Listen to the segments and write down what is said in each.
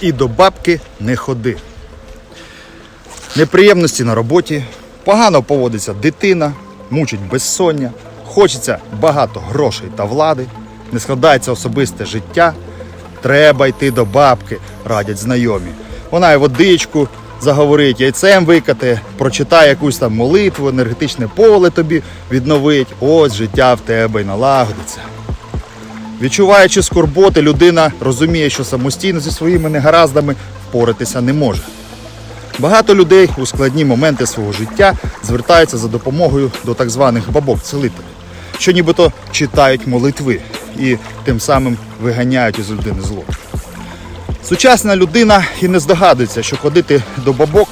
і до бабки не ходи. Неприємності на роботі, погано поводиться дитина, мучить безсоння, хочеться багато грошей та влади, не складається особисте життя. Треба йти до бабки, радять знайомі. Вона й водичку заговорить, яйцем викате, прочитає якусь там молитву, енергетичне поле тобі відновить. Ось життя в тебе й налагодиться. Відчуваючи скорботи, людина розуміє, що самостійно зі своїми негараздами впоратися не може. Багато людей у складні моменти свого життя звертаються за допомогою до так званих бабок-целителів, що нібито читають молитви і тим самим виганяють із людини зло. Сучасна людина і не здогадується, що ходити до бабок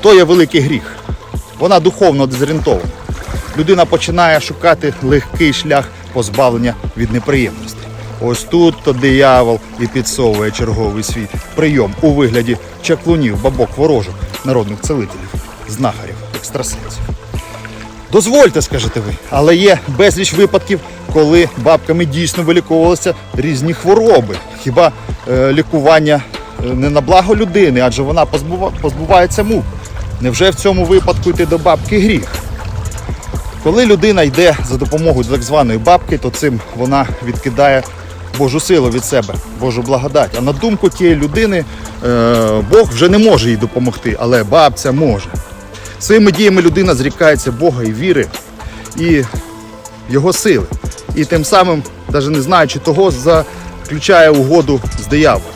то є великий гріх. Вона духовно дезорієнтована. Людина починає шукати легкий шлях позбавлення від неприємностей. Ось тут то диявол і підсовує черговий свій прийом у вигляді чаклунів, бабок ворожок, народних целителів, знахарів, екстрасенсів. Дозвольте, скажете ви, але є безліч випадків, коли бабками дійсно виліковувалися різні хвороби. Хіба е, лікування е, не на благо людини, адже вона позбува, позбувається мук. Невже в цьому випадку йти до бабки гріх? Коли людина йде за допомогою так званої бабки, то цим вона відкидає Божу силу від себе, Божу благодать. А на думку тієї людини е, Бог вже не може їй допомогти, але бабця може. Своїми діями людина зрікається Бога і віри, і його сили. І тим самим, навіть не знаючи того, заключає угоду з дияволом.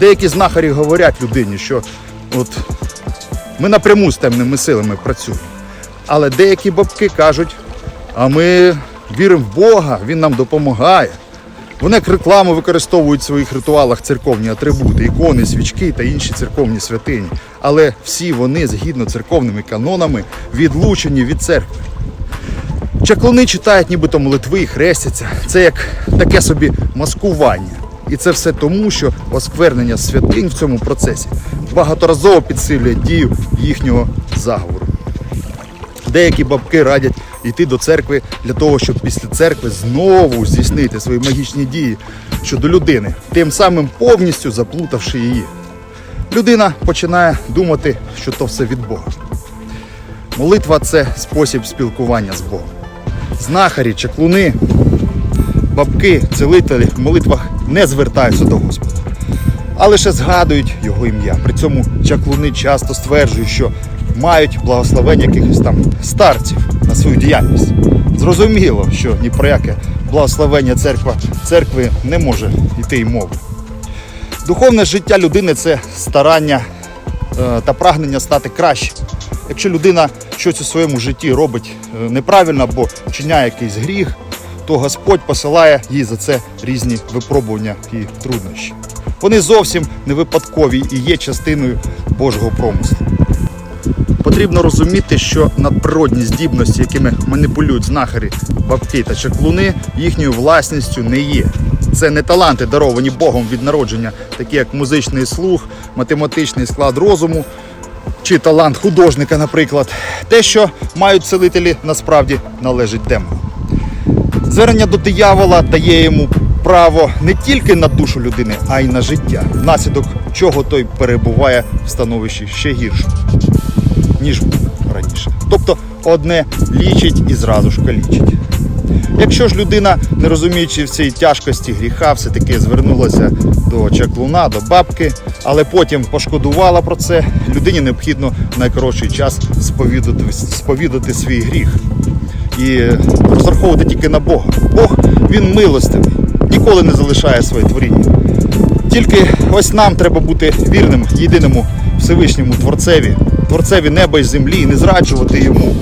Деякі знахарі говорять людині, що от ми напряму з темними силами працюємо. Але деякі бабки кажуть, а ми віримо в Бога, Він нам допомагає. Вони як рекламу використовують в своїх ритуалах церковні атрибути, ікони, свічки та інші церковні святині. Але всі вони, згідно церковними канонами, відлучені від церкви. Чаклуни читають нібито молитви і хрестяться. Це як таке собі маскування. І це все тому, що осквернення святинь в цьому процесі багаторазово підсилює дію їхнього заговору. Деякі бабки радять йти до церкви для того, щоб після церкви знову здійснити свої магічні дії щодо людини, тим самим повністю заплутавши її. Людина починає думати, що то все від Бога. Молитва це спосіб спілкування з Богом. Знахарі, чаклуни, бабки, целителі в молитвах не звертаються до Господа, а лише згадують його ім'я. При цьому чаклуни часто стверджують, що мають благословення якихось там старців на свою діяльність. Зрозуміло, що ні про яке благословення церква, церкви не може йти й мови. Духовне життя людини це старання е, та прагнення стати краще. Якщо людина щось у своєму житті робить е, неправильно або вчиняє якийсь гріх, то Господь посилає їй за це різні випробування і труднощі. Вони зовсім не випадкові і є частиною Божого промислу. Потрібно розуміти, що надприродні здібності, якими маніпулюють знахарі, бабки та чаклуни, їхньою власністю не є. Це не таланти, даровані Богом від народження, такі як музичний слух, математичний склад розуму чи талант художника, наприклад. Те, що мають целителі, насправді належить демону. Звернення до диявола дає йому право не тільки на душу людини, а й на життя, внаслідок чого той перебуває в становищі ще гіршому, ніж раніше. Тобто одне лічить і зразу ж калічить. Якщо ж людина, не розуміючи всієї тяжкості гріха, все-таки звернулася до чаклуна, до бабки, але потім пошкодувала про це, людині необхідно в найкоротший час сповідати, сповідати свій гріх і розраховувати тільки на Бога. Бог він милостивий, ніколи не залишає своє творіння. Тільки ось нам треба бути вірним єдиному Всевишньому Творцеві, Творцеві неба і землі, і не зраджувати йому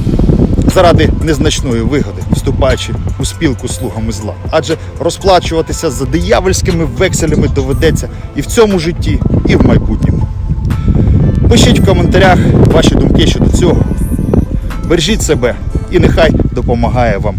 заради незначної вигоди, вступаючи у спілку з слугами зла. Адже розплачуватися за диявольськими векселями доведеться і в цьому житті, і в майбутньому. Пишіть в коментарях ваші думки щодо цього. Бережіть себе і нехай допомагає вам